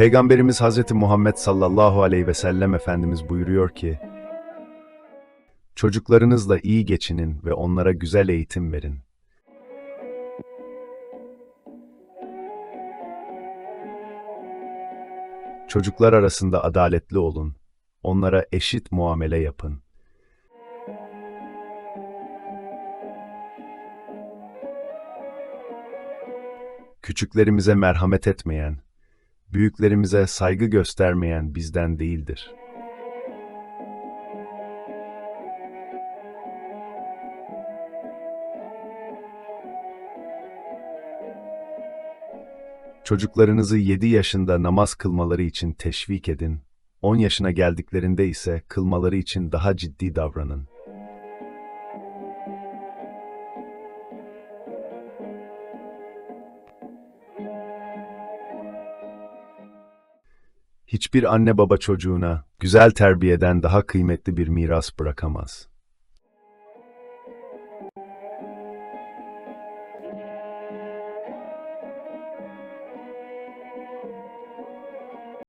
Peygamberimiz Hazreti Muhammed sallallahu aleyhi ve sellem Efendimiz buyuruyor ki, Çocuklarınızla iyi geçinin ve onlara güzel eğitim verin. Çocuklar arasında adaletli olun. Onlara eşit muamele yapın. Küçüklerimize merhamet etmeyen, büyüklerimize saygı göstermeyen bizden değildir. Çocuklarınızı 7 yaşında namaz kılmaları için teşvik edin. 10 yaşına geldiklerinde ise kılmaları için daha ciddi davranın. Hiçbir anne baba çocuğuna güzel terbiyeden daha kıymetli bir miras bırakamaz.